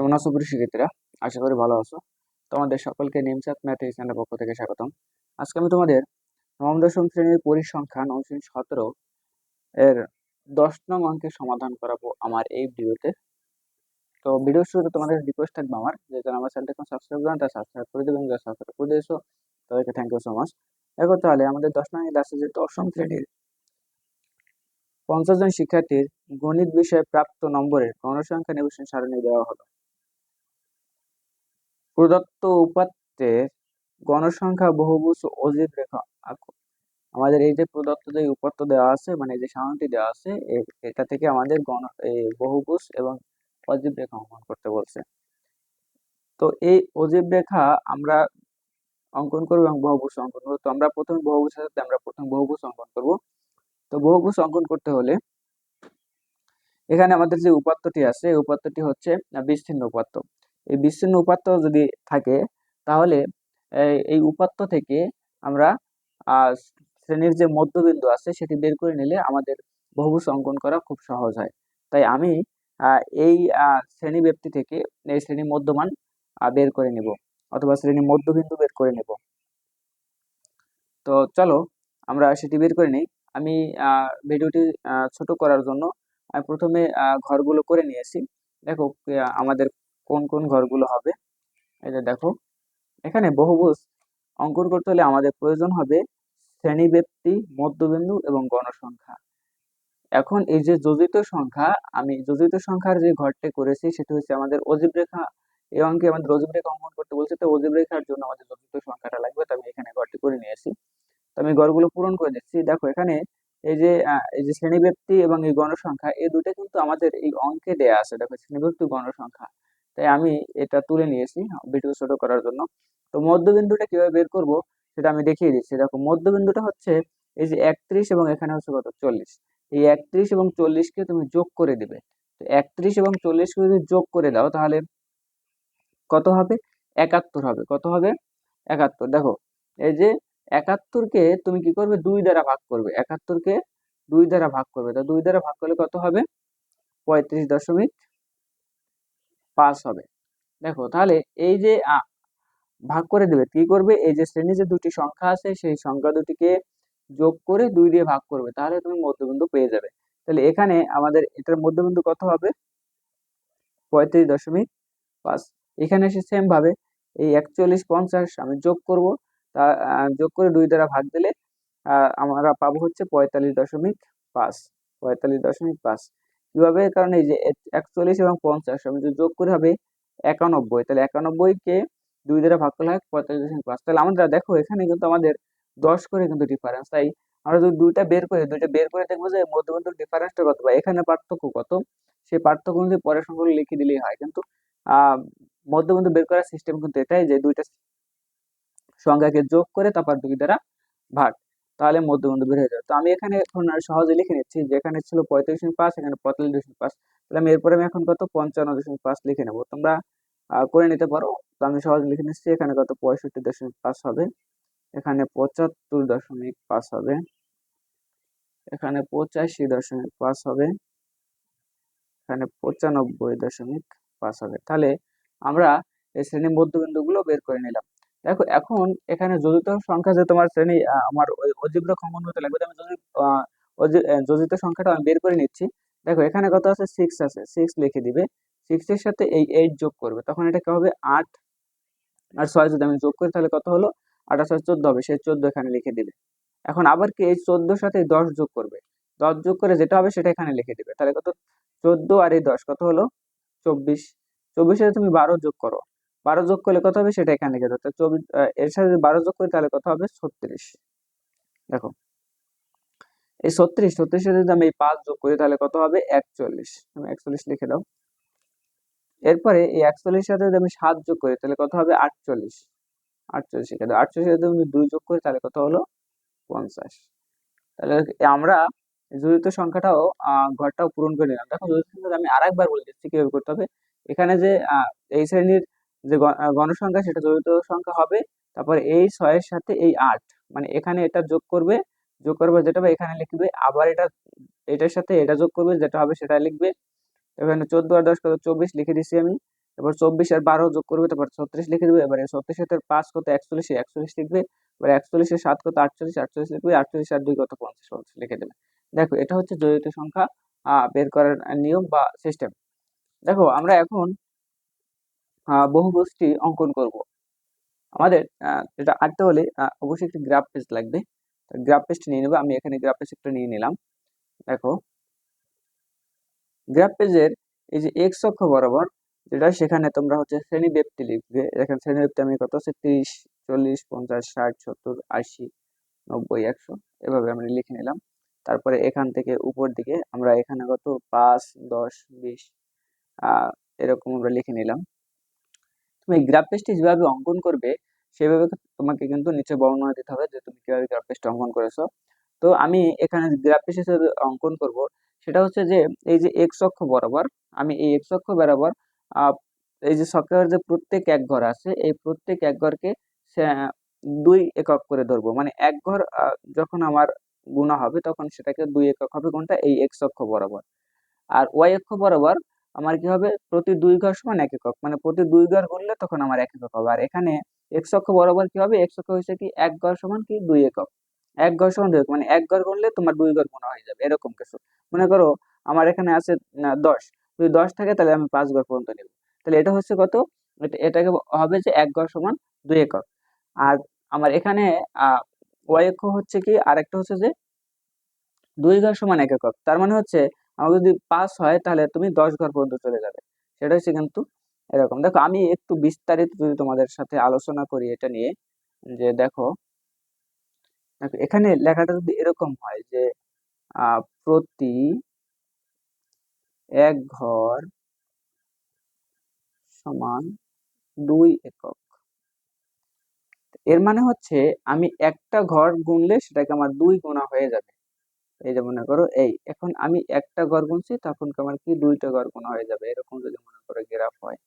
কেমন আছো শিক্ষার্থীরা আশা করি ভালো আছো। তোমাদের সকলকে নিমসাত ম্যাথ চ্যানেলের পক্ষ থেকে স্বাগতম। আজকে আমি তোমাদের নবম, দশম শ্রেণির পরিসংখ্যান অংশ সতেরো এর দশ নং অঙ্কের সমাধান করাবো আমার এই ভিডিওতে। তো ভিডিও শুরুতে তোমাদের রিকোয়েস্ট থাকবে আমার যে যারা আমার চ্যানেলটা এখন সাবস্ক্রাইব করেন তারা সাবস্ক্রাইব করে দেবেন যারা সাবস্ক্রাইব করে দিয়েছ তাদেরকে থ্যাংক ইউ সো মাচ দেখো তাহলে আমাদের দশ নং আছে যে দশম শ্রেণির পঞ্চাশ জন শিক্ষার্থীর গণিত বিষয়ে প্রাপ্ত নম্বরের গণসংখ্যা নিবেশন সারণী দেওয়া হলো। প্রদত্ত উপাত্তের গণসংখ্যা বহুভুজ অজীব রেখা আঁকো। আমাদের এই যে প্রদত্ত যে উপাত্ত দেওয়া আছে মানে যে সারণীটি দেওয়া আছে এটা থেকে আমাদের গণ বহুভুজ এবং অজীব রেখা অঙ্কন করতে বলছে। তো এই অজীব রেখা আমরা অঙ্কন করব এবং বহুভুজ অঙ্কন করব। তো আমরা প্রথমে বহুভুজ সাথে আমরা প্রথম বহুভুজ অঙ্কন করব। তো বহুভুজ অঙ্কন করতে হলে এখানে আমাদের যে উপাত্তটি আছে, এই উপাত্তটি হচ্ছে বিস্তীর্ণ উপাত্ত। এই বিচ্ছিন্ন উপাত্ত যদি থাকে, তাহলে এই উপাত্ত থেকে আমরা শ্রেণির যে মধ্যবিন্দু আছে, সেটি বের করে নিলে আমাদের বহুভুজ অঙ্কন করা খুব সহজ হয়। তাই আমি এই শ্রেণি ব্যক্তি থেকে এই শ্রেণি মধ্যমান বের করে নেব, অথবা শ্রেণি মধ্যবিন্দু বের করে নেব। তো চলো, আমরা সেটি বের করে নিই। আমি ভিডিওটি ছোট করার জন্য আমি প্রথমে ঘরগুলো করে নিয়েছি। দেখো আমাদের কোন কোন ঘরগুলো হবে? এটা দেখো, এখানে বহুভুজ অঙ্কন করতে হলে আমাদের প্রয়োজন হবে শ্রেণীব্যক্তি মধ্যবিন্দু এবং গণসংখ্যা। এখন এই যে যোজিত সংখ্যা, আমি যোজিত সংখ্যার যে ঘরটি করেছি, সেটি হচ্ছে আমাদের অজীব রেখা এই অঙ্কে আমাদের অজীব রেখা অঙ্কন করতে বলছে, তো অজীব রেখার জন্য আমাদের যোজিত সংখ্যাটা লাগবে, তো আমি এখানে ঘরটি করে নিয়েছি। তো আমি ঘরগুলো পূরণ করে দিচ্ছি। দেখো, এখানে এই যে এই যে শ্রেণীব্যক্তি এবং এই গণসংখ্যা, এই দুটো কিন্তু আমাদের এই অঙ্কে দেয়া আছে। দেখো শ্রেণীব্যক্তি গণসংখ্যা। তাই আমি এটা তুলে নিয়েছি ভিডিও ছোট করার জন্য। তো মধ্যবিন্দুটা কীভাবে বের করব সেটা আমি দেখিয়ে দিচ্ছি। দেখো, মধ্যবিন্দুটা হচ্ছে এই যে একত্রিশ এবং এখানে হচ্ছে কত? চল্লিশ। এই একত্রিশ এবং চল্লিশকে তুমি যোগ করে দিবে। তো একত্রিশ এবং চল্লিশকে যদি যোগ করে দাও তাহলে কত হবে? একাত্তর হবে। কত হবে? একাত্তর। দেখো, এই যে একাত্তরকে তুমি কি করবে? দুই দ্বারা ভাগ করবে। একাত্তরকে দুই দ্বারা ভাগ করবে। তা দুই দ্বারা ভাগ করলে কত হবে? পঁয়ত্রিশ দশমিক পাস হবে। দেখো, তাহলে এই যে ভাগ করে দেবে, কি করবে? এই যে শ্রেণি যে দুটি সংখ্যা আছে, সেই সংখ্যা দুটিকে যোগ করে দুই দিয়ে ভাগ করবে, তাহলে তুমি মধ্যবিন্দু পেয়ে যাবে। তাহলে এখানে আমাদের এটার মধ্যবিন্দু কত হবে? পঁয়ত্রিশ দশমিক পাঁচ। এখানে এসে সেম ভাবে এই একচল্লিশ পঞ্চাশ আমি যোগ করব, তা যোগ করে দুই দ্বারা ভাগ দিলে আমরা পাবো হচ্ছে পঁয়তাল্লিশ দশমিক পাঁচ, পঁয়তাল্লিশ দশমিক পাঁচ। কীভাবে? কারণ এই যে একচল্লিশ এবং পঞ্চাশ, আমি যদি যোগ করে হবে একানব্বই। তাহলে একানব্বইকে দুই দ্বারা ভাগ করলে হয় পঁয়তাল্লিশ দশমিক পাঁচ। তাহলে আমরা দেখো, এখানে কিন্তু আমাদের দশ করে কিন্তু ডিফারেন্স তাই আমরা যদি দুইটা বের করি, দুইটা বের করে দেখব যে মধ্যবিন্দুর ডিফারেন্সটা কত বা এখানে পার্থক্য কত? সেই পার্থক্য অনুযায়ী পরের সংখ্যাগুলো লিখে দিলেই হয়। কিন্তু মধ্যবিন্দু বের করার সিস্টেম কিন্তু এটাই যে দুইটা সংখ্যাকে যোগ করে তারপর দুই দ্বারা ভাগ। তাহলে মধ্যবিন্দু বের হয়ে যাবে তো আমি এখানে এখন সহজে লিখে নিচ্ছি যে এখানে ছিল পঁয়ত্রিশ দশমিক পাঁচ, এখানে পঁয়তাল্লিশ দশমিক পাঁচ। তাহলে আমি এরপরে আমি এখন কত? পঞ্চান্ন দশমিক পাঁচ লিখে নেব। তোমরা করে নিতে পারো। তো আমি সহজে লিখে নিচ্ছি, এখানে কত? পঁয়ষট্টি দশমিক পাঁচ হবে। এখানে পঁচাত্তর দশমিক পাঁচ হবে। এখানে পঁচাশি দশমিক পাঁচ হবে। এখানে পঁচানব্বই দশমিক পাঁচ হবে। তাহলে আমরা এই শ্রেণি মধ্যবিন্দুগুলো বের করে নিলাম। দেখো, এখন এখানে যোজিত সংখ্যা যে তোমার শ্রেণি আমার অজীব্র খঙ্গন হতে লাগবে আমি যদি যোজিত সংখ্যাটা আমি বের করে নিচ্ছি। দেখো, এখানে কত আছে? সিক্স আছে। সিক্স লিখে দিবে। সিক্সের সাথে এই এইট যোগ করবে। তখন এটা কি হবে? আট। আর ছয় যদি আমি যোগ করি, তাহলে কত হলো? আট আর ছয় হবে। সেই চোদ্দ এখানে লিখে দিবে। এখন আবার কি এই চোদ্দোর সাথে দশ যোগ করবে? দশ যোগ করে যেটা হবে, সেটা এখানে লিখে দিবে। তাহলে কত? চোদ্দ আর এই দশ, কত হলো? চব্বিশ। চব্বিশে তুমি বারো যোগ করো বারো যোগ করলে কত হবে? সেটা এখানে লিখে দেবো চব্বিশ এর সাথে যদি বারো যোগ করি তাহলে কত হবে? ছত্রিশ। দেখো। এই ছত্রিশ, ছত্রিশের যদি আমি এই পাঁচ যোগ করি তাহলে কত হবে? একচল্লিশ। আমি একচল্লিশ লিখে দাও। এরপরে এই একচল্লিশ সাথে যদি আমি সাত যোগ করি তাহলে কত হবে? আটচল্লিশ। আটচল্লিশ লিখে দাও। আটচল্লিশ যদি আমি দুই যোগ করি তাহলে কত হলো? পঞ্চাশ। তাহলে আমরা জড়িত সংখ্যাটাও ঘরটাও পূরণ করে নিলাম। দেখো, জড়িত সংখ্যা আমি আর একবার বলে দিচ্ছি কীভাবে করতে হবে। এখানে যে এই শ্রেণির যে গণসংখ্যা, সেটা জড়িত সংখ্যা হবে। তারপরে এই ছয়ের সাথে এই আট মানে এখানে এটা যোগ করবে যোগ করবে যেটা হবে এখানে লিখবে, আবার এটা, এটার সাথে এটা যোগ করবে, যেটা হবে সেটা লিখবে। এখানে চোদ্দ আর দশ কত চব্বিশ, লিখে দিচ্ছি আমি। এবার চব্বিশ আর বারো যোগ করবে, তারপর ছত্রিশ লিখে দেবে। এবারে ছত্রিশ সাথে পাঁচ কত একচল্লিশ একচল্লিশ লিখবে। এবার একচল্লিশের সাত কত আটচল্লিশ আটচল্লিশ লিখবে। আটচল্লিশ আর দুই কত পঞ্চাশ পঞ্চাশ লিখে দেবে। দেখো, এটা হচ্ছে জড়িত সংখ্যা বের করার নিয়ম বা সিস্টেম দেখো, আমরা এখন বহুভুজটি অঙ্কন করব। আমাদের এটা আঁকতে হলে অবশ্যই একটি গ্রাফ পেজ লাগবে। গ্রাফ পেজটি নিয়ে নেব, আমি এখানে গ্রাফ পেজ একটা নিয়ে নিলাম। দেখো। গ্রাফ পেজের এই যে এক্স অক্ষ বরাবর, যেটা সেখানে তোমরা হচ্ছে শ্রেণি ব্যক্তি লিখবে। এখানে শ্রেণি ব্যক্তি আমি কত? আছে তিরিশ, চল্লিশ, পঞ্চাশ, ষাট, সত্তর, আশি, নব্বই, একশো, এভাবে আমরা লিখে নিলাম। তারপরে এখান থেকে উপর দিকে আমরা এখানে কত? পাঁচ, দশ, বিশ এরকম আমরা লিখে নিলাম। তুমি গ্রাফ পেজটি যেভাবে অঙ্কন করবে, সেভাবে তোমাকে কিন্তু নিচে বর্ণনা দিতে হবে যে তুমি কীভাবে গ্রাফ পেজটা অঙ্কন করেছ। তো আমি এখানে গ্রাফ পেজ হিসেবে অঙ্কন করব, সেটা হচ্ছে যে এই যে এক্স অক্ষ বরাবর, আমি এই এক্স অক্ষ বরাবর এই যে সকের যে প্রত্যেক এক ঘর আছে, এই প্রত্যেক এক ঘরকে দুই একক করে ধরবো। মানে এক ঘর যখন আমার গুণা হবে, তখন সেটাকে দুই একক হবে, কোনটা? এই এক্স অক্ষ বরাবর। আর ওয়াই অক্ষ বরাবর আমার কি হবে? প্রতি দুই ঘর সমান এক একক। মানে প্রতি দুই ঘর গুনলে তখন আমার এক একক হবে। আর এখানে এক্স অক্ষ বরাবর কি হবে? এক্স অক্ষ হচ্ছে কি? এক ঘর সমান কি? দুই একক। এক ঘর সমান দুই মানে এক ঘর গুনলে তোমার দুই ঘর গুণা হয়ে যাবে। এরকম কিছু। মনে করো আমার এখানে আছে দশ। যদি দশ থাকে তাহলে আমি পাঁচ ঘর পর্যন্ত নেব। তাহলে এটা হচ্ছে কত? এটা, এটাকে হবে যে এক ঘর সমান দুই একক। আর আমার এখানে ওয়াই অক্ষ হচ্ছে কি? আরেকটা হচ্ছে যে দুই ঘর সমান এক একক। তার মানে হচ্ছে আমার যদি পাস হয়, তাহলে তুমি দশ ঘর পর্যন্ত চলে যাবে। সেটা হচ্ছে কিন্তু এরকম। দেখো, আমি একটু বিস্তারিত যদি তোমাদের সাথে আলোচনা করি এটা নিয়ে, যে দেখো দেখো, এখানে লেখাটা যদি এরকম হয় যে প্রতি এক ঘর সমান দুই একক। এর মানে হচ্ছে, আমি একটা ঘর গুনলে সেটাকে আমার দুই গুণা হয়ে যাবে। এই যে মনে করো এই, এখন আমি একটা ঘর গুনছি, তখন আমার কি দুইটা ঘর গুণা হয়ে যাবে? এরকম যদি মনে করো গ্রাফ হয়,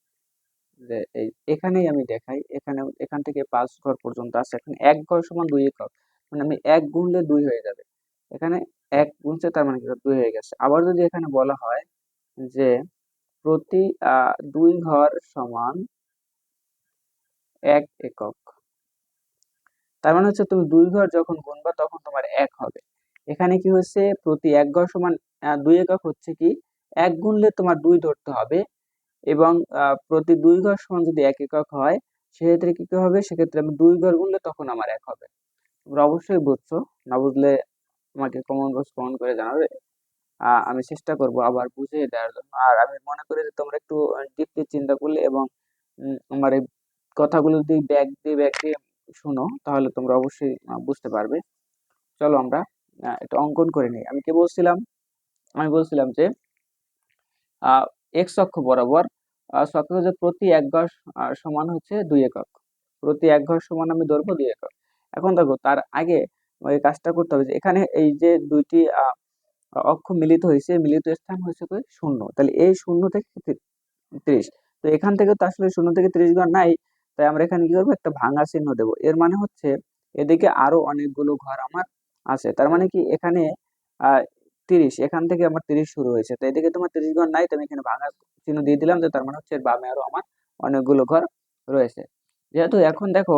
যে এই এখানেই আমি দেখাই, এখানে, এখান থেকে পাঁচ ঘর পর্যন্ত আছে, এখন এক ঘর সমান দুই একক মানে আমি এক গুনলে দুই হয়ে যাবে। এখানে এক গুনছে, তার মানে দুই হয়ে গেছে। আবার যদি এখানে বলা হয় যে প্রতি দুই ঘর সমান এক একক, তার মানে হচ্ছে তুমি দুই ঘর যখন গুনবা, তখন তোমার এক হবে। এখানে কি হচ্ছে প্রতি এক ঘর সমান দুই একক হচ্ছে কি, এক গুনলে তোমার দুই ধরতে হবে এবং প্রতি দুই ঘর সমান যদি এক একক হয়, সেক্ষেত্রে কি কি হবে? সেক্ষেত্রে আমি দুই ঘর গুনলে তখন আমার এক হবে। তোমরা অবশ্যই বুঝছ, না বুঝলে আমাকে কমেন্ট বক্স কমেন্ট করে জানাবে। আমি চেষ্টা করব আবার বুঝিয়ে দেওয়ার জন্য। আর আমি মনে করি যে তোমরা একটু ডিপলি চিন্তা করলে এবং আমার এই কথাগুলো যদি ব্যাগ দিয়ে ব্যাগ দিয়ে শোনো, তাহলে তোমরা অবশ্যই বুঝতে পারবে। চলো আমরা এটা অঙ্কন করে নিই। আমি কি বলছিলাম? আমি বলছিলাম যে এক্স অক্ষ বরাবর আহ, প্রতি এক ঘর সমান হচ্ছে দুই একক। প্রতি এক ঘর সমান আমি ধরবো দুই একক। এখন দেখো তার আগে ওই কাজটা করতে হবে যে এখানে এই যে দুইটি অক্ষ মিলিত হয়েছে মিলিত স্থান হয়েছে কই শূন্য। তাহলে এই শূন্য থেকে ত্রিশ। তো এখান থেকে তো আসলে শূন্য থেকে ত্রিশ ঘর নাই তাই আমরা এখানে কি করব? একটা ভাঙা চিহ্ন দেবো। এর মানে হচ্ছে এদিকে আরও অনেকগুলো ঘর আমার আছে। তার মানে কি এখানে তিরিশ, এখান থেকে আমার তিরিশ শুরু হয়েছে। তো এদিকে তোমার তিরিশ ঘর নাই, তো আমি এখানে ভাঙা চিহ্ন দিয়ে দিলাম যে তার মানে হচ্ছে বামে আরও আমার অনেকগুলো ঘর রয়েছে। যেহেতু এখন দেখো,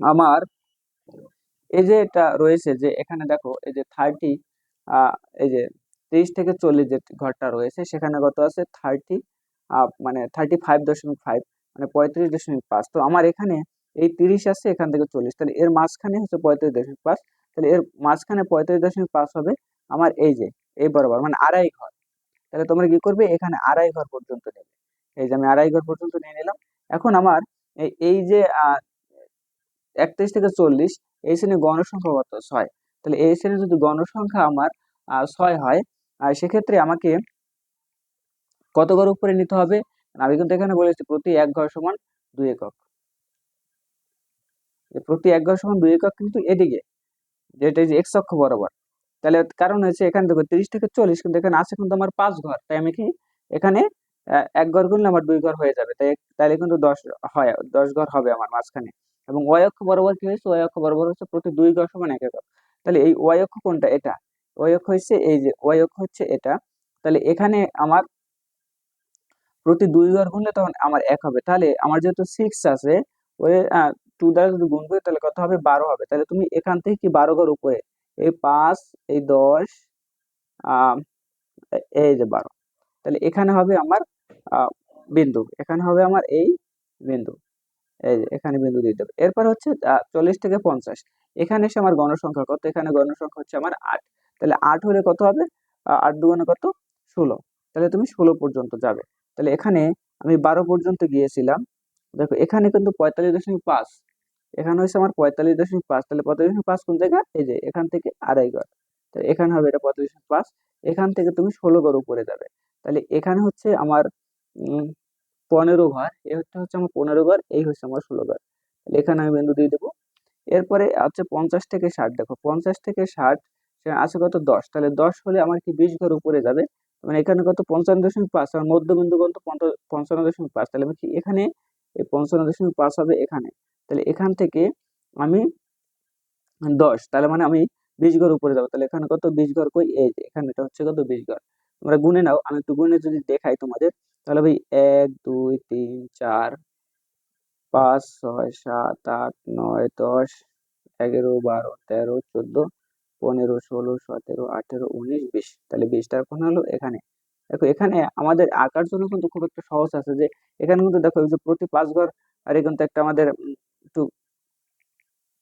আমার এই যে এটা রয়েছে যে এখানে দেখো, এই যে থার্টি এই যে তিরিশ থেকে চল্লিশ যে ঘরটা রয়েছে, সেখানে কত আছে? থার্টি মানে থার্টি ফাইভ দশমিক ফাইভ মানে পঁয়ত্রিশ দশমিক পাঁচ। তো আমার এখানে এই তিরিশ আছে এখান থেকে চল্লিশ। তাহলে এর মাঝখানে হচ্ছে পঁয়ত্রিশ দশমিক পাঁচ। তাহলে এর মাঝখানে পঁয়ত্রিশ দশমিক পাঁচ হবে আমার এই যে, এই বরাবর মানে আড়াই ঘর। তাহলে তোমরা কি করবে? এখানে আড়াই ঘর পর্যন্ত নেবে। এই যে আমি আড়াই ঘর পর্যন্ত নিয়ে নিলাম। এখন আমার এই যে একত্রিশ থেকে চল্লিশ, এই শ্রেণির গণসংখ্যা কত? ছয়। তাহলে এই শ্রেণির যদি গণসংখ্যা আমার ছয় হয় সেক্ষেত্রে আমাকে কত ঘর উপরে নিতে হবে? আমি কিন্তু এখানে বলেছি প্রতি এক ঘর সমান দুই একক। প্রতি এক ঘর সমান দুই একক কিন্তু এদিকে, যেটা যে এক্স অক্ষ বরাবর। তাহলে কারণ হচ্ছে এখানে দেখো তিরিশ থেকে চল্লিশ কিন্তু এখানে আছে কিন্তু আমার পাঁচ ঘর, তাই আমি কি এখানে এক ঘর গুনলে আমার দুই ঘর হয়ে যাবে, তাই তাহলে কিন্তু দশ হয়, দশ ঘর হবে আমার মাঝখানে। এবং ওয়াই অক্ষ বরাবর কি হয়েছে? ওয়াই অক্ষ বরাবর হচ্ছে প্রতি দুই ঘর সমান এক একক। তাহলে এই ওয়াই অক্ষ কোনটা? এটা। ওয়াই অক্ষ হচ্ছে এই যে ওয়াই অক্ষ হচ্ছে এটা। তাহলে এখানে আমার প্রতি দুই ঘর গুনলে তখন আমার এক হবে। তাহলে আমার যেহেতু সিক্স আছে, ওই টু দ্বারা যদি গুণ করি, তাহলে কত হবে? বারো হবে। তাহলে তুমি এখান থেকে কি বারো ঘর উপরে? এই পাঁচ, এই দশ এই যে বারো। তাহলে এখানে হবে আমার বিন্দু। এখানে হবে আমার এই বিন্দু। এই এখানে বিন্দু দিয়ে দেবে এরপর হচ্ছে চল্লিশ থেকে পঞ্চাশ। এখানে এসে আমার গণসংখ্যা কত? এখানে গণসংখ্যা হচ্ছে আমার আট। তাহলে আট হলে কত হবে? আট দুগুণে কত? ষোলো। তাহলে তুমি ষোলো পর্যন্ত যাবে। তাহলে এখানে আমি বারো পর্যন্ত গিয়েছিলাম। দেখো, এখানে কিন্তু পঁয়তাল্লিশ দশমিক পাঁচ। এখানে হচ্ছে আমার পঁয়তাল্লিশ দশমিক পাঁচ, তাহলে পঁয়তাল্লিশ দশমিক পাঁচ কোন জায়গা? এই যে, এখান থেকে আড়াই ঘর তাহলে এখানে হবে এটা পঁয়তাল্লিশ দশমিক পাঁচ, এখান থেকে তুমি ষোলো ঘর উপরে যাবে। তাহলে এখানে হচ্ছে আমার পনেরো ঘর, এ হচ্ছে আমার পনেরো ঘর, এই হচ্ছে আমার ষোলো ঘর। তাহলে এখানে আমি বিন্দু দিয়ে দেবো। এরপরে হচ্ছে পঞ্চাশ থেকে ষাট, দেখো পঞ্চাশ থেকে ষাট, সেখানে আছে কত? দশ। তাহলে দশ হলে আমার কি বিশ ঘর উপরে যাবে? মানে এখানে কত? পঞ্চান্ন দশমিক পাঁচ, আমার মধ্যবিন্দু কত পঞ্চ- পঞ্চান্ন দশমিক পাঁচ, তাহলে আমি কি এখানে? এই পঞ্চান্ন দশমিক পাঁচ হবে এখানে। তাহলে এখান থেকে আমি দশ, তাহলে মানে আমি বিশ ঘর উপরে যাব। তাহলে এখানে কত? বিশ ঘর কই? এই এখানে এটা হচ্ছে কত? বিশ ঘর। তোমরা গুনে নাও, আমি একটু গুনে যদি দেখাই তোমাদের, তাহলে ভাই এক, দুই, তিন, চার, পাঁচ, ছয়, সাত, আট, নয়, দশ, এগারো, বারো, তেরো, চোদ্দ, পনেরো, ষোলো, সতেরো, আঠেরো, উনিশ, বিশ। তাহলে বিশটার কোন হলো এখানে। দেখো, এখানে আমাদের আঁকার জন্য কিন্তু খুব একটা সহজ আছে যে, এখানে কিন্তু দেখো যে প্রতি পাঁচ ঘর, আর কিন্তু একটা আমাদের একটু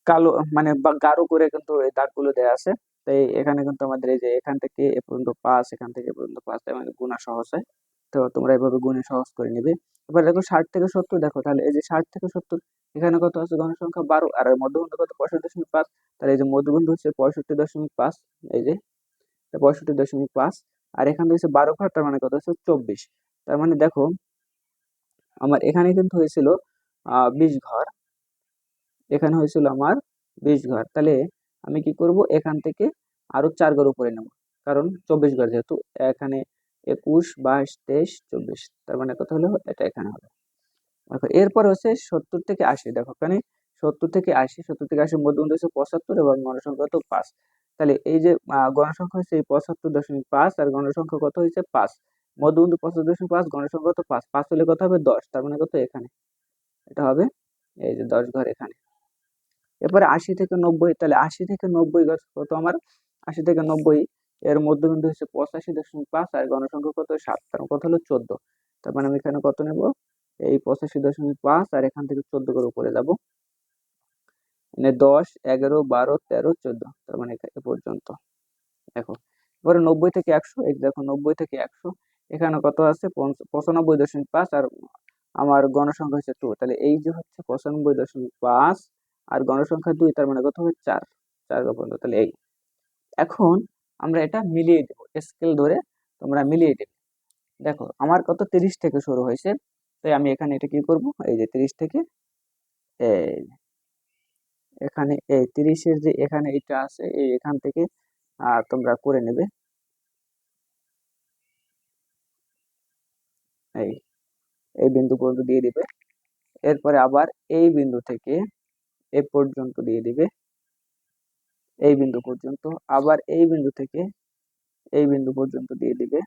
কালো মানে গাঢ় করে কিন্তু এই দাগগুলো দেওয়া আছে। তাই এখানে কিন্তু আমাদের এই যে এখান থেকে এ পর্যন্ত পাঁচ এখান থেকে এ পর্যন্ত পাঁচ মানে গুণা সহজ হয়। তো তোমরা এভাবে গুণে সহজ করে নিবে। এবার দেখো ষাট থেকে সত্তর দেখো, তাহলে এই যে ষাট থেকে সত্তর, এখানে কত আছে? গণসংখ্যা বারো, আর এর মধ্যবিন্দু কত? পঁয়ষট্টি দশমিক পাঁচ। তাহলে এই যে মধ্যবিন্দু হচ্ছে পঁয়ষট্টি দশমিক পাঁচ, এই যে পঁয়ষট্টি দশমিক পাঁচ। আর এখানে হচ্ছে বারো ঘর, তার মানে কত? হচ্ছে চব্বিশ। তার মানে দেখো, আমার এখানে কিন্তু হয়েছিল, আহ, বিশ ঘর। এখানে হয়েছিল আমার বিশ ঘর। তাহলে আমি কি করব? এখান থেকে আরও চার ঘর উপরে নেব। কারণ চব্বিশ ঘর যেহেতু, এখানে একুশ, বাইশ, তেইশ, চব্বিশ। তার মানে কথা হলো? এটা এখানে হবে। দেখো, এরপর হচ্ছে সত্তর থেকে আশি। দেখো, এখানে সত্তর থেকে আশি, সত্তর থেকে আশি মধ্যবিন্দু হচ্ছে পঁচাত্তর এবং গণসংখ্যা তো পাঁচ। তাহলে এই যে গণসংখ্যা হচ্ছে এই পঁচাত্তর দশমিক পাঁচ আর গণসংখ্যা কত হয়েছে? পাঁচ। মধ্যবিন্দু পঁচাত্তর দশমিক পাঁচ, গণসংখ্যা কত পাঁচ? পাঁচ হলে কত হবে? দশ। তার মানে কত? এখানে। এটা হবে এই যে দশ ঘর এখানে। এরপরে আশি থেকে নব্বই, তাহলে আশি থেকে নব্বই গজ কত আমার? আশি থেকে নব্বই। এর মধ্যবিন্দু হচ্ছে পঁচাশি দশমিক পাঁচ আর গণসংখ্যা কত? সাত। তার কত হলো? চোদ্দ। তার মানে আমি এখানে কত নেব? এই পঁচাশি দশমিক পাঁচ আর এখান থেকে চোদ্দ করে উপরে যাব। মানে দশ, এগারো, বারো, তেরো, চোদ্দ। তার মানে এ পর্যন্ত। দেখো, এবারে নব্বই থেকে একশো। এই দেখো, নব্বই থেকে একশো। এখানে কত আছে? পঁচানব্বই দশমিক পাঁচ আর আমার গণসংখ্যা হচ্ছে টু। তাহলে এই যে হচ্ছে পঁচানব্বই দশমিক পাঁচ আর গণসংখ্যা দুই, তার মানে কত হবে চার চার পর্যন্ত, তাহলে এই। এখন আমরা এটা মিলিয়ে দেব স্কেল ধরে তোমরা মিলিয়ে দেবে। দেখো, আমার কত? তিরিশ থেকে শুরু হয়েছে, তাই আমি এখানে এটা কি করব? এই যে তিরিশ থেকে, এই এখানে এই তিরিশের যে এখানে এটা আছে, এই এখান থেকে তোমরা করে নেবে। এই এই বিন্দু পর্যন্ত দিয়ে দিবে। এরপরে আবার এই বিন্দু থেকে এ পর্যন্ত দিয়ে দিবে। এই বিন্দু পর্যন্ত। আবার এই বিন্দু থেকে এই বিন্দু পর্যন্ত দিয়ে দিবে।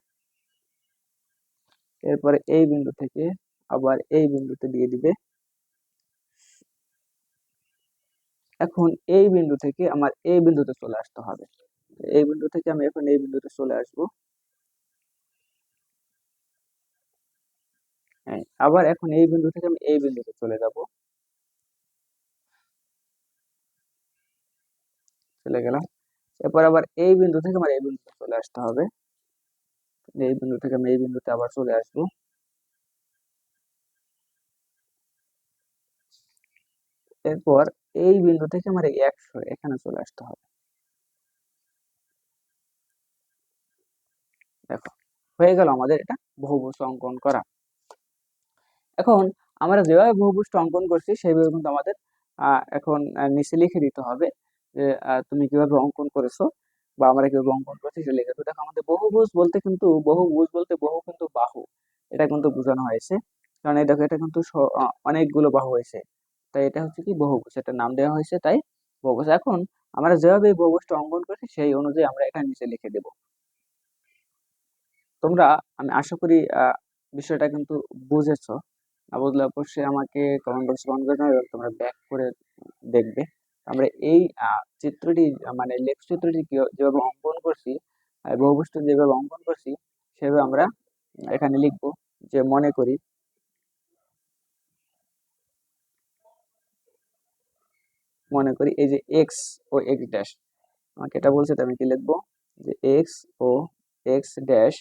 এরপরে এই বিন্দু থেকে আবার এই বিন্দুতে দিয়ে দিবে। এখন এই বিন্দু থেকে আমার এই বিন্দুতে চলে আসতে হবে। এই বিন্দু থেকে আমি এখন এই বিন্দুতে চলে আসব। হ্যাঁ আবার এখন এই বিন্দু থেকে আমি এই বিন্দুতে চলে যাব। চলে গেলাম। এরপর আবার এই বিন্দু থেকে আমার এই বিন্দুতে চলে আসতে হবে। এই বিন্দু থেকে আমি এই বিন্দুতে আবার চলে আসব। এরপর এই বিন্দু থেকে আমার এই একশো এখানে চলে আসতে হবে। দেখো, হয়ে গেল আমাদের এটা বহুভুজ অঙ্কন করা। এখন আমরা যেভাবে বহুভুজটা অঙ্কন করছি, সেইভাবে কিন্তু আমাদের এখন নিচে লিখে দিতে হবে। যে তুমি কীভাবে অঙ্কন করেছ বা আমরা কীভাবে অঙ্কন করছি সেটা লিখে। দেবো। দেখো, আমাদের বহুভুজ বলতে কিন্তু বহুভুজ বলতে বহু কিন্তু বাহু। এটা কিন্তু বোঝানো হয়েছে। কারণ এই দেখো, এটা কিন্তু অনেকগুলো বাহু হয়েছে। তাই এটা হচ্ছে কি বহুভুজ এটা নাম দেওয়া হয়েছে, তাই বহুভুজ এখন আমরা যেভাবে বহুভুজটা অঙ্কন করছি, সেই অনুযায়ী আমরা এটা নিচে লিখে দেব। তোমরা, আমি আশা করি বিষয়টা কিন্তু বুঝেছ। না বুঝলে অবশ্যই আমাকে কমেন্ট বক্সে কমেন্ট করে তোমরা ব্যাক করে দেখবে। আমরা এই চিত্রটি মানে লেখ চিত্রটি যেভাবে অঙ্কন করছি বহুবস্তু যেভাবে অঙ্কন করছি, সেভাবে আমরা এখানে লিখব যে মনে করি মনে করি এই যে এক্স ও এক্স ড্যাশ আমাকে এটা বলছে তো আমি কি লিখব? যে এক্স ও এক্স ড্যাশ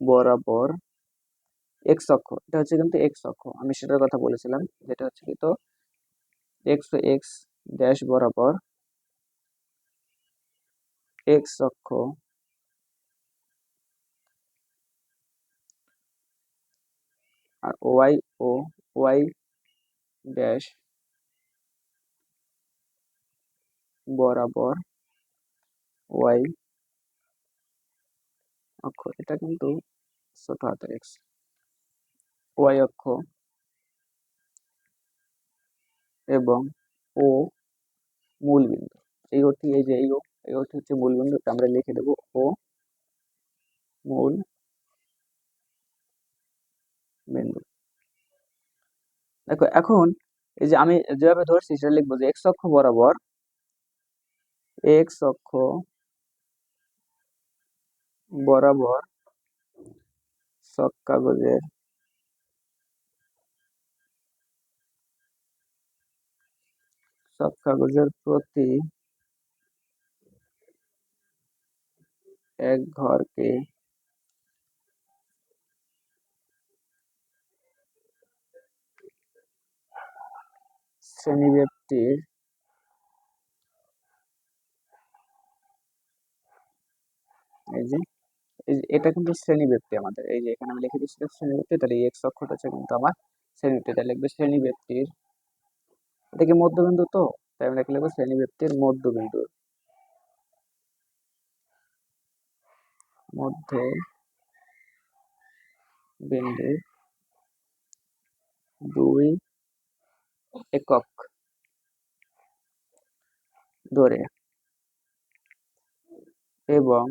বরাবর এক্স অক্ষ, এটা হচ্ছে কিন্তু এক্স অক্ষ, আমি সেটার কথা বলেছিলাম, যেটা হচ্ছে কি তো এক্স ও এক্স ড্যাশ বরাবর এক্স অক্ষ আর ওয়াই ও ওয়াই ড্যাশ বরাবর ওয়াই অক্ষ। এটা কিন্তু ছোট হাতের এক্স ওয়াই অক্ষ। এবং ও মূল বিন্দু এই অর্থে, এই যে এই ও, এই অর্থে হচ্ছে মূল বিন্দু আমরা লিখে দেবো ও মূল বিন্দু দেখো, এখন এই যে আমি যেভাবে ধরছি, সেটা লিখব যে এক্স অক্ষ বরাবর এক্স অক্ষ বরাবর সব কাগজের সব কাগজের প্রতি এক ঘরকে শ্রেণীব্যাপ্তির এই যে এই যে, এটা কিন্তু শ্রেণীব্যাপ্তি আমাদের। এই যে, এখানে আমি লিখে দিচ্ছি শ্রেণীব্যাপ্তি, তাহলে এই এক্স অক্ষটা হচ্ছে কিন্তু আমার শ্রেণীব্যাপ্তি। তাহলে লিখবে শ্রেণীব্যাপ্তির এটা কি মধ্যবিন্দু তো? তাই আমরা লিখব শ্রেণীব্যাপ্তির মধ্যবিন্দু। মধ্যে বিন্দু দুই একক। ধরে। এবং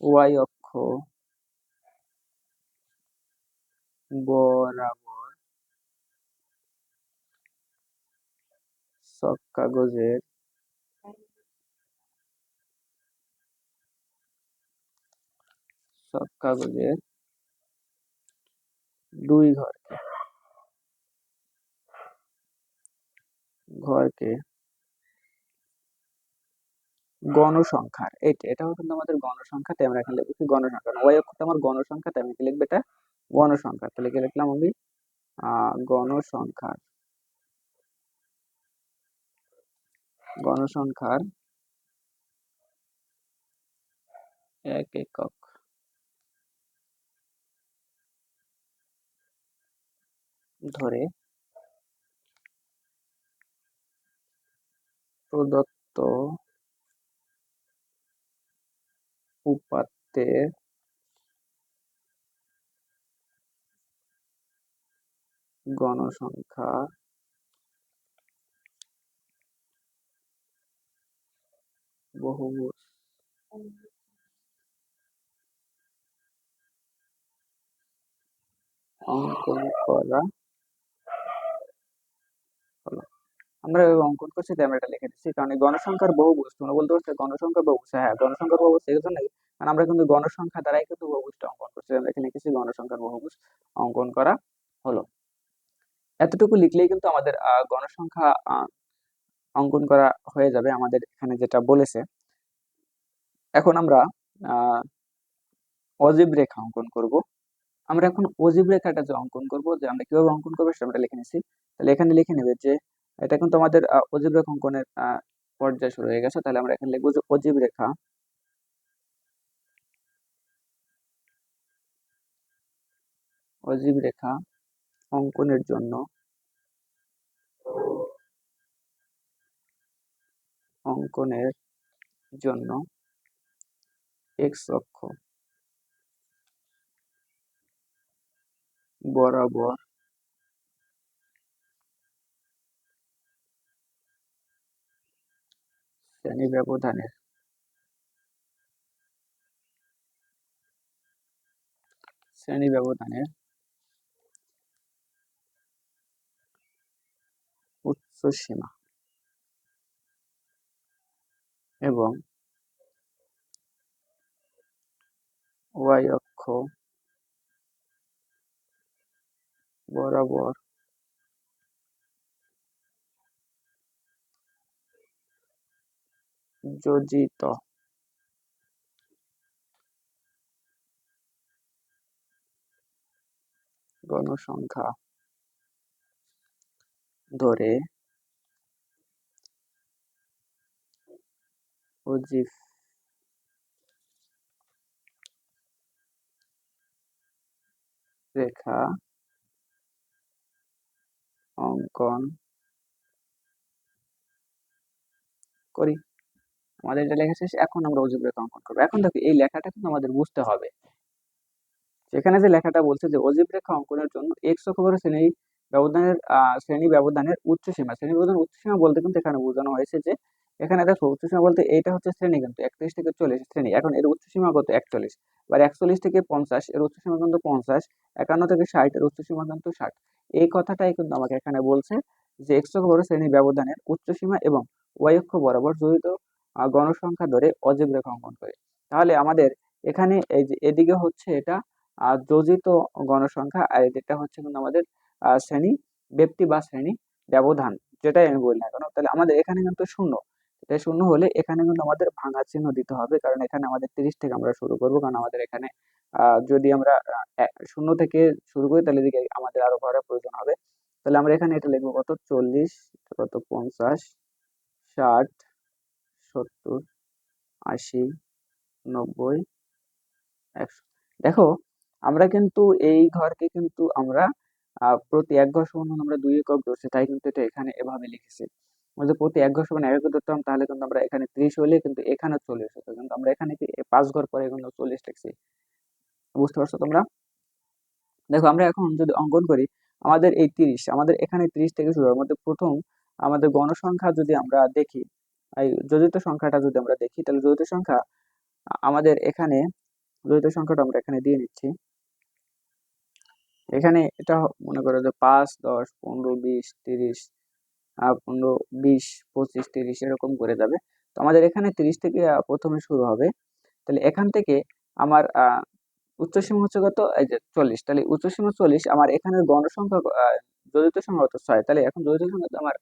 ওয়াই অক্ষ বরাবর সব কাগজের সব কাগজের দুই ঘরকে। ঘরকে গণসংখ্যার। এটা এটাও কিন্তু আমাদের গণসংখ্যা, তাই আমরা এখানে লিখব কি গণসংখ্যা। ওয়াই অক্ষটা আমার গণসংখ্যা, তাই আমি লিখব এটা? গণসংখ্যা। তাহলে কি লিখলাম আমি? গণসংখ্যার। গণসংখ্যার এক একক। ধরে প্রদত্ত উপাত্তের গণসংখ্যা বহুভুজ অঙ্কন করা আমরা এভাবে অঙ্কন করছি তাই আমরা এটা লিখে দিচ্ছি কারণ এই গণসংখ্যার বহুভুজ তোমরা বলতে পারছ গণসংখ্যার বহুভুজ হ্যাঁ গণসংখ্যার বহুভুজ এই জন্য কারণ আমরা কিন্তু গণসংখ্যা দ্বারাই কিন্তু বহুভুজটা অঙ্কন করছি আমরা এখানে লিখেছি গণসংখ্যার বহুভুজ অঙ্কন করা হলো এতটুকু লিখলেই কিন্তু আমাদের গণসংখ্যা অঙ্কন করা হয়ে যাবে আমাদের এখানে যেটা বলেছে। এখন আমরা অজীব রেখা অঙ্কন করব। আমরা এখন অজীব রেখাটা যে অঙ্কন করব, যে আমরা কীভাবে অঙ্কন করব সেটা আমরা লিখে নিচ্ছি। তাহলে এখানে লিখে নেবে যে, এটা কিন্তু আমাদের অজীব রেখা অঙ্কনের পর্যায় শুরু হয়ে গেছে। তাহলে আমরা এখানে লিখব যে অজীব রেখা অজীব রেখা অঙ্কনের জন্য অঙ্কনের জন্য এক্স অক্ষ বরাবর শ্রেণি ব্যবধানের শ্রেণি ব্যবধানের উচ্চ সীমা এবং ওয়াই অক্ষ বরাবর যোজিত। গণসংখ্যা ধরে অজীব রেখা। অঙ্কন। করি। আমাদের এটা লেখা শেষ, এখন আমরা অজীব রেখা অঙ্কন করব। এখন দেখো, এই লেখাটা কিন্তু আমাদের বুঝতে হবে। সেখানে যে লেখাটা বলছে যে অজীব রেখা অঙ্কনের জন্য এক্স অক্ষর শ্রেণি ব্যবধানের শ্রেণি ব্যবধানের উচ্চ সীমা শ্রেণি ব্যবধানের উচ্চ সীমা বলতে কিন্তু এখানে বোঝানো হয়েছে যে এখানে দেখো উচ্চ সীমা বলতে এইটা হচ্ছে শ্রেণি কিন্তু একত্রিশ থেকে চল্লিশ শ্রেণি। এখন এর উচ্চ সীমা কত? একচল্লিশ। এবার একচল্লিশ থেকে পঞ্চাশ, এর উচ্চ সীমা কিন্তু পঞ্চাশ, একান্ন থেকে ষাট, এর উচ্চ সীমা কিন্তু ষাট। এই কথাটাই কিন্তু আমাকে এখানে বলছে যে এক্স বড় শ্রেণি ব্যবধানের উচ্চসীমা এবং ওয়াই অক্ষ বরাবর জড়িত গণসংখ্যা ধরে অজীব রেখা অঙ্কন করে। তাহলে আমাদের এখানে এই যে এদিকে হচ্ছে এটা যোজিত গণসংখ্যা আর এটা হচ্ছে কিন্তু আমাদের শ্রেণি, ব্যক্তি বা শ্রেণি ব্যবধান, যেটাই আমি বলি না কেন। তাহলে আমাদের এখানে কিন্তু শূন্য। এটা শূন্য হলে এখানে কিন্তু আমাদের ভাঙা চিহ্ন দিতে হবে। কারণ এখানে আমাদের তিরিশ থেকে আমরা শুরু করব। কারণ আমাদের এখানে যদি আমরা শূন্য থেকে শুরু করি, তাহলে এদিকে আমাদের আরও করার প্রয়োজন হবে। তাহলে আমরা এখানে এটা লিখব কত? চল্লিশ, কত? পঞ্চাশ, ষাট, সত্তর, আশি, নব্বই, একশো। দেখো, আমরা কিন্তু এই ঘরকে কিন্তু আমরা প্রতি এক ঘর সমান আমরা দুই একক ধরছি। তাই কিন্তু এটা এখানে এভাবে লিখেছি। আমাদের প্রতি এক ঘর সমান এক ধরতাম তাহলে কিন্তু আমরা এখানে ত্রিশ হলে কিন্তু এখানে চল্লিশ হতো। কিন্তু আমরা এখানে পাঁচ ঘর পরে কিন্তু চল্লিশ লিখছি বুঝতে পারছ তোমরা? দেখো আমরা এখন যদি অঙ্কন করি, আমাদের এই তিরিশ, আমাদের এখানে তিরিশ থেকে শুরু হয় মধ্যে প্রথম আমাদের গণসংখ্যা যদি আমরা দেখি, এই যোজিত সংখ্যাটা যদি আমরা দেখি, তাহলে যোজিত সংখ্যা আমাদের এখানে যোজিত সংখ্যাটা আমরা এখানে দিয়ে নিচ্ছি। এখানে এটা মনে করো যে পাঁচ, দশ, পনেরো, বিশ, তিরিশ পনেরো, বিশ, পঁচিশ, তিরিশ এরকম করে যাবে। তো আমাদের এখানে তিরিশ থেকে প্রথমে শুরু হবে। তাহলে এখান থেকে আমার উচ্চসীমা হচ্ছে কত? এই যে চল্লিশ। তাহলে উচ্চসীমা চল্লিশ, আমার এখানে গণসংখ্যা জড়িত সংখ্যা কত? ছয়। তাহলে এখন জড়িত সংখ্যা আমার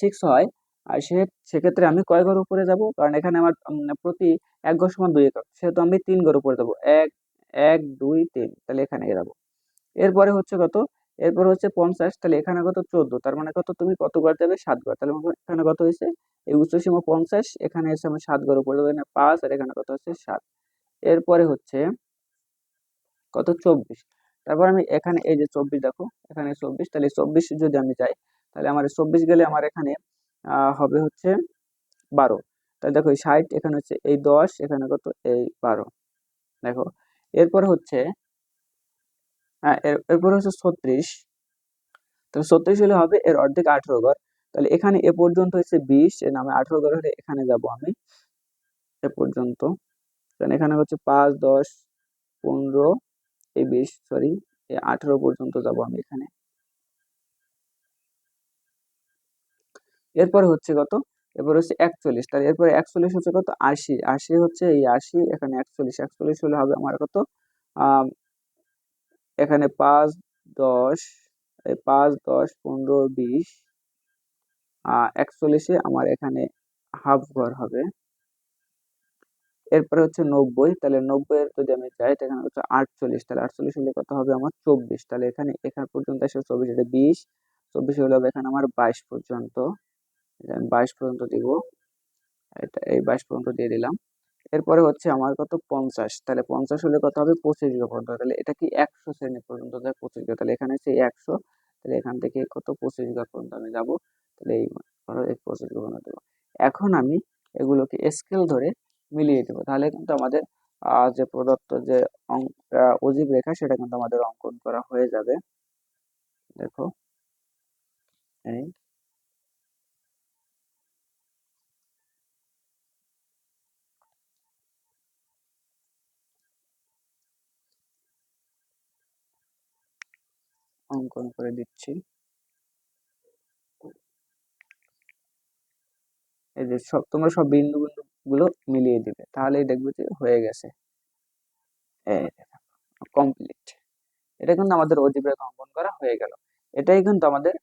সিক্স হয়। আর সে, সেক্ষেত্রে আমি কয় ঘর উপরে যাব? কারণ এখানে আমার প্রতি এক ঘর সমান দুই একক। সেহেতু আমি তিন ঘর উপরে যাব। এক এক, দুই, তিন। তাহলে এখানে যাব। এরপরে হচ্ছে কত? এরপর হচ্ছে পঞ্চাশ, তাহলে এখানে কত? চোদ্দ। তার মানে কত? তুমি কত ঘর যাবে সাত ঘর তাহলে এখানে কত হয়েছে? এই উচ্চসীমা পঞ্চাশ, এখানে এসে আমি সাত ঘর উপরে যাব পাঁচ আর এখানে কত হচ্ছে? সাত। এরপরে হচ্ছে কত? চব্বিশ। তারপর আমি এখানে এই যে চব্বিশ দেখো, এখানে চব্বিশ। তাহলে চব্বিশ যদি আমি যাই, তাহলে আমার চব্বিশ গেলে আমার এখানে হবে হচ্ছে বারো। তাহলে দেখো ষাট, এখানে হচ্ছে এই দশ, এখানে কত? এই বারো। দেখো। এরপর হচ্ছে হ্যাঁ এরপর হচ্ছে ছত্রিশ। তাহলে ছত্রিশ হলে হবে এর অর্ধেক আঠেরো ঘর। তাহলে এখানে এ পর্যন্ত হচ্ছে বিশ, এর নামে আঠেরো ঘর হলে এখানে যাব আমি। এ পর্যন্ত। কারণ এখানে হচ্ছে পাঁচ, দশ, পনেরো এই বিশ সরি এই আঠেরো পর্যন্ত যাব আমি এখানে। এরপর হচ্ছে কত? এরপর হচ্ছে একচল্লিশ। তাহলে এরপরে একচল্লিশ হচ্ছে কত? আশি। আশি হচ্ছে এই আশি, এখানে একচল্লিশ। একচল্লিশ হলে হবে আমার কত? এখানে পাঁচ, দশ পাঁচ, দশ, পনেরো, বিশ একচল্লিশে আমার এখানে হাফ ঘর হবে। এরপরে হচ্ছে নব্বই, তাহলে নব্বই এর যদি আমি যাই এখানে হচ্ছে আটচল্লিশ, তাহলে আটচল্লিশ হলে কত হবে আমার চব্বিশ, তাহলে এখানে, এখান পর্যন্ত এসে চব্বিশ এটা বিশ, চব্বিশ হলে হবে এখানে আমার বাইশ পর্যন্ত। বাইশ পর্যন্ত দিব, এটা এই বাইশ পর্যন্ত দিয়ে দিলাম। এরপরে হচ্ছে আমার কত? পঞ্চাশ। তাহলে পঞ্চাশ হলে কত হবে? পঁচিশ গো পর্যন্ত। তাহলে এটা কি একশো শ্রেণি পর্যন্ত? যায় পঁচিশ গো। তাহলে এখানে হচ্ছে একশো। তাহলে এখান থেকে কত? পঁচিশ গো পর্যন্ত আমি যাব। তাহলে এই পঁচিশ পর্যন্ত দেবো। এখন আমি এগুলোকে স্কেল ধরে মিলিয়ে দেবো তাহলে কিন্তু আমাদের যে প্রদত্ত যে অজীব রেখা, সেটা কিন্তু আমাদের অঙ্কন করা হয়ে যাবে। দেখো। এই অঙ্কন করে দিচ্ছি। এই যে সব, তোমরা সব বিন্দু বিন্দু গুলো মিলিয়ে দিবে, তাহলেই দেখবে যে হয়ে গেছে। কমপ্লিট এটা কিন্তু আমাদের অজীব রেখা অঙ্কন করা হয়ে গেল। এটাই কিন্তু আমাদের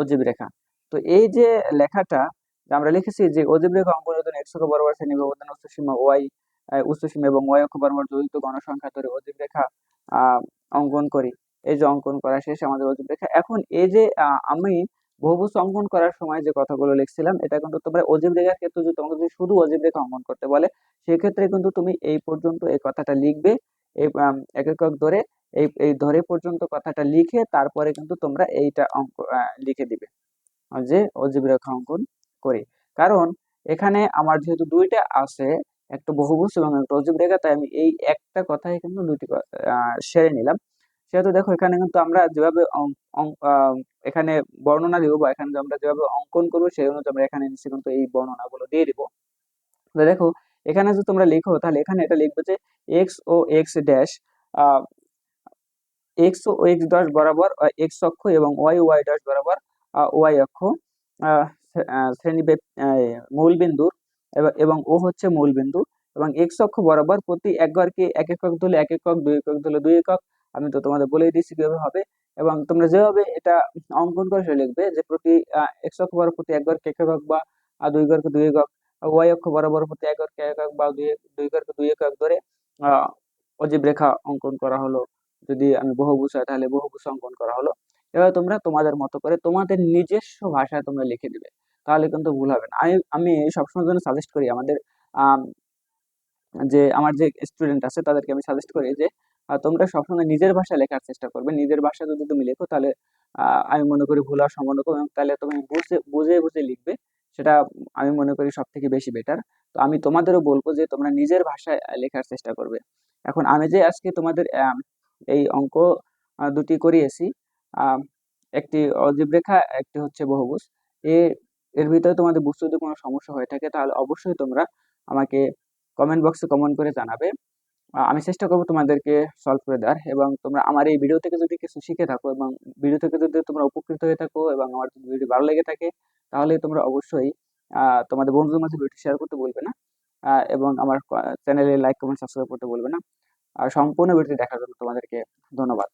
অজীব রেখা। তো এই যে লেখাটা আমরা লিখেছি যে অজীব রেখা অঙ্কন জন্য এক্স অক্ষ বরাবর শ্রেণি ব্যবধান উচ্চ সীমা ওয়াই উচ্চ সীমা এবং ওয়াই অক্ষ বরাবর জড়িত গণসংখ্যা ধরে অজীব রেখা অঙ্কন করি। এই যে অঙ্কন করা শেষ আমাদের অজীব রেখা এখন এই যে আমি বহুভুজ অঙ্কন করার সময় যে কথাগুলো লিখছিলাম এটা কিন্তু তোমরা অজীব রেখার ক্ষেত্রে যদি তোমাকে যদি শুধু অজীব রেখা অঙ্কন করতে বলে সেক্ষেত্রে কিন্তু তুমি এই পর্যন্ত এই কথাটা লিখবে এই এক একক ধরে এই এই ধরে পর্যন্ত কথাটা লিখে তারপরে কিন্তু তোমরা এইটা অঙ্ক লিখে দিবে। যে অজীব রেখা অঙ্কন করি। কারণ এখানে আমার যেহেতু দুইটা আছে একটা বহুভুজ এবং একটা অজীব রেখা তাই আমি এই একটা কথাই কিন্তু আহ, সেরে নিলাম। সেহেতু দেখো, এখানে কিন্তু আমরা যেভাবে এখানে বর্ণনা দিব বা এখানে আমরা যেভাবে অঙ্কন করব, সেই অনুযায়ী আমরা এখানে নিচে কিন্তু এই বর্ণনাগুলো দিয়ে দিব। তো দেখো, এখানে যদি তোমরা লিখো, তাহলে এখানে এটা লিখবে যে X O X dash X O X dash বরাবর এক্স অক্ষ এবং ওয়াই ওয়াই ড্যাশ বরাবর ওয়াই অক্ষ শ্রেণি মূলবিন্দুর এবং এবং ও হচ্ছে মূলবিন্দু এবং এক্স অক্ষ বরাবর প্রতি একবারকে এক একক ধরলে এক একক, দুই একক ধরলে দুই একক আমি তো তোমাদের বলেই দিচ্ছি কীভাবে হবে। এবং তোমরা যেভাবে এটা অঙ্কন করে সেটা লিখবে যে প্রতি এক্স অক্ষ বরাবর প্রতি একবারকে এক একক বা দুই ঘরকে দুই একক ওয়াই অক্ষ বরাবর প্রতি একবারকে এক একক বা দুই দুই ঘরকে দুই একক ধরে অজীব রেখা অঙ্কন করা হলো। যদি আমি বহুভুজ হয় তাহলে বহুভুজ অঙ্কন করা হলো। এবার তোমরা তোমাদের মতো করে তোমাদের নিজস্ব ভাষায় তোমরা লিখে দিবে। তাহলে কিন্তু ভুল হবে না। আমি আমি সবসময় জন্য সাজেস্ট করি আমাদের আম, যে আমার যে স্টুডেন্ট আছে তাদেরকে আমি সাজেস্ট করি যে তোমরা সবসময় নিজের ভাষায় লেখার চেষ্টা করবে। নিজের ভাষায় যদি তুমি লেখো, তাহলে আমি মনে করি ভুল হওয়ার সম্ভাবনা কম তাহলে তুমি বুঝে বুঝে বুঝে লিখবে। সেটা আমি মনে করি সব থেকে বেশি বেটার তো আমি তোমাদেরও বলব যে, তোমরা নিজের ভাষায় লেখার চেষ্টা করবে। এখন আমি যে আজকে তোমাদের এই অঙ্ক দুটি করিয়েছি একটি অজীব রেখা একটি হচ্ছে বহুভুজ। এ, এর ভিতরে তোমাদের বুঝতে যদি কোনো সমস্যা হয়ে থাকে, তাহলে অবশ্যই তোমরা আমাকে কমেন্ট বক্সে কমেন্ট করে জানাবে। আমি চেষ্টা করব তোমাদেরকে সলভ করে দেওয়ার এবং তোমরা আমার এই ভিডিও থেকে যদি কিছু শিখে থাকো এবং ভিডিও থেকে যদি তোমরা উপকৃত হয়ে থাকো এবং আমার যদি ভিডিও ভালো লেগে থাকে, তাহলে তোমরা অবশ্যই তোমাদের বন্ধুদের মাঝে ভিডিও শেয়ার করতে বলবে না এবং আমার চ্যানেলে লাইক কমেন্ট সাবস্ক্রাইব করতে বলবে না। আর সম্পূর্ণ ভিডিওটি দেখার জন্য তোমাদেরকে ধন্যবাদ।